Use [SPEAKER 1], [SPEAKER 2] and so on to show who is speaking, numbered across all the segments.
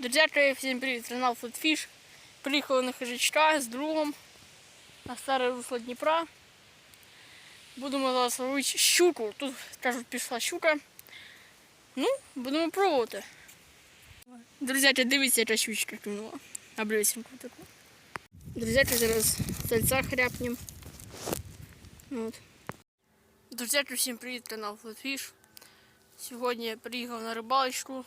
[SPEAKER 1] Друзі, всім привіт, канал Флетфіш. Приїхали на хижачка з другом на старе русло Дніпра. Будемо зараз ловити щуку. Тут, кажуть, пішла щука. Ну, будемо пробувати. Друзі, дивіться, яка щучка клюнула. Облесеньку таку. Друзі, зараз сальця хряпнем. От. Друзі, всім привіт, канал Флетфіш. Сьогодні я приїхав на рибалочку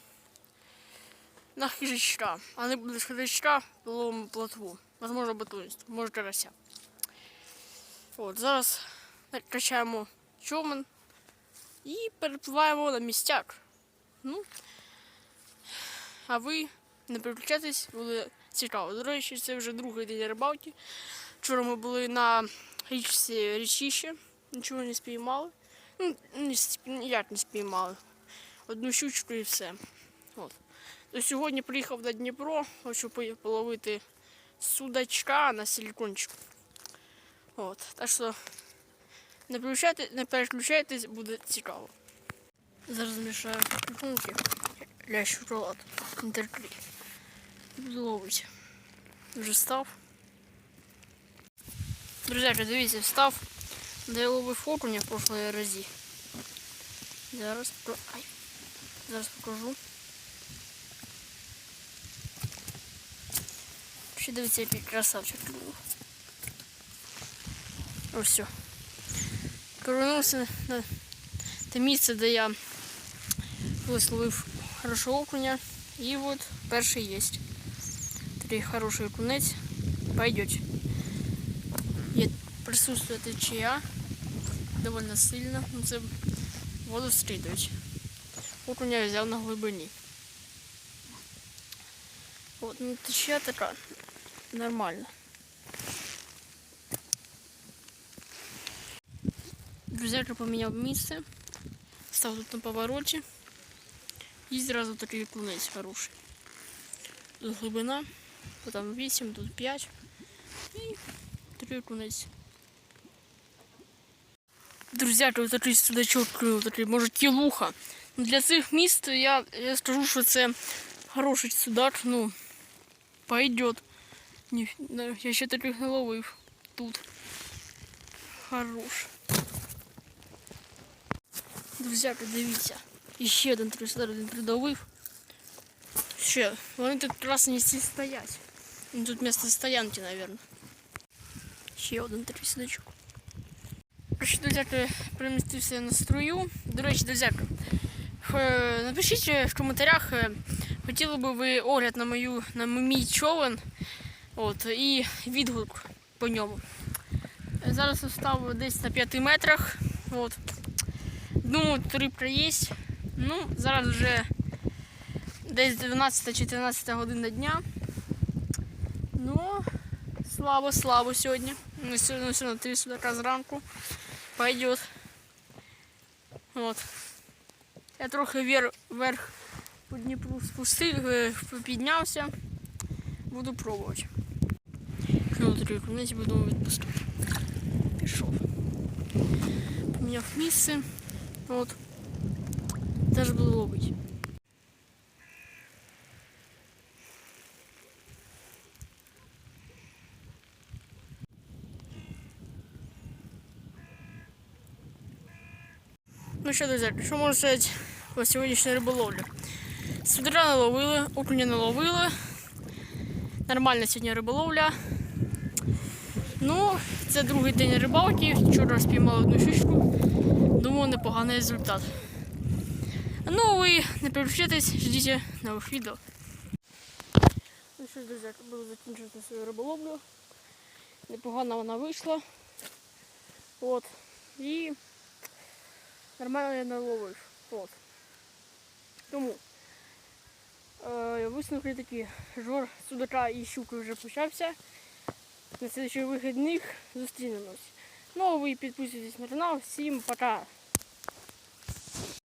[SPEAKER 1] на хижачка. А не буде хижачка, ловимо плотву. Возможно, батонist, може карася. От, зараз качаємо човен і перепливаємо на містяк. Ну, а ви не переключайтесь, буде цікаво. До речі, це вже другий день рибалки. Вчора ми були на річці річище, нічого не спіймали. Ну, ніяк не спіймали. Одну щучку і все. От. Сьогодні приїхав на Дніпро, хочу половити судачка на силікончику. От. Так що не, переключайте, не переключайтесь, буде цікаво. Зараз змішаю шампуньки для шоколад. Інтерклі. Буду ловити. Вже став. Друзі, дивіться, встав, де я ловив окуня в прошлої разі. Зараз. Ай. Зараз покажу. Дивіться, який красавчик був. Ось все. Повернувся на те місце, де я висловив хорошого окуня. І от перший є. Такий хороший окунець. Пойдет. Є присутствує течія довольно сильно. Це воду скидують. Окуня я взяв на глибині. От, ну течія така нормальна. Друзяка поміняв місце, став тут на повороті і зразу такий кунець хороший. Тут глибина, там 8, тут 5 і такий кунець. Друзяки, ось такий судачок клюнув, такий, може, кілуха. Ну, Для цих міст я, я скажу, що це хороший судак, ну, пойдет. Ні, я ще таких не тут. Хорош. Друзяки, дивіться. І ще один трисудар один придавив. Ще, вони тут красні всі стоять. Ну, Тут місце стоянки, мабуть. Ще один трисудачок. Короче, друзяки, перемістився на струю. До речі, друзяки, напишіть в коментарях, е, хотіли би ви огляд на мою на мій човен. От, і відгук по ньому. Зараз став десь на 5 метрах. От. Думаю, рибка є. Ну, зараз вже десь 12-14 година дня. Ну, слабо, слабо сьогодні. Ну, сьогодні все на 3 судака зранку. Пойдет. От. Я трохи вверх, вверх по Дніпру спустив, е, піднявся. Буду пробувати. Внутрі кунець буду відпускати. Пішов. Поміняв місце. От. Теж буду ловити. Ну що, друзі, що можу сказати по сьогоднішній риболовлі? Судра не ловили, окуня не ловили. Нормальна сьогодні риболовля. Ну, це другий день рибалки. Вчора спіймали одну щучку. Думаю, непоганий результат. Ну, ви не переключайтесь, ждіть нових відео. Ну що, друзі, буду закінчувати свою риболовлю. Непогано вона вийшла. От. І нормально я наловив. От. Тому е, висновки такі. Жор судака і щуки вже почався. На следующих вихідних зустрінемось. Ну, а ви підписуйтесь на канал. Всім пока!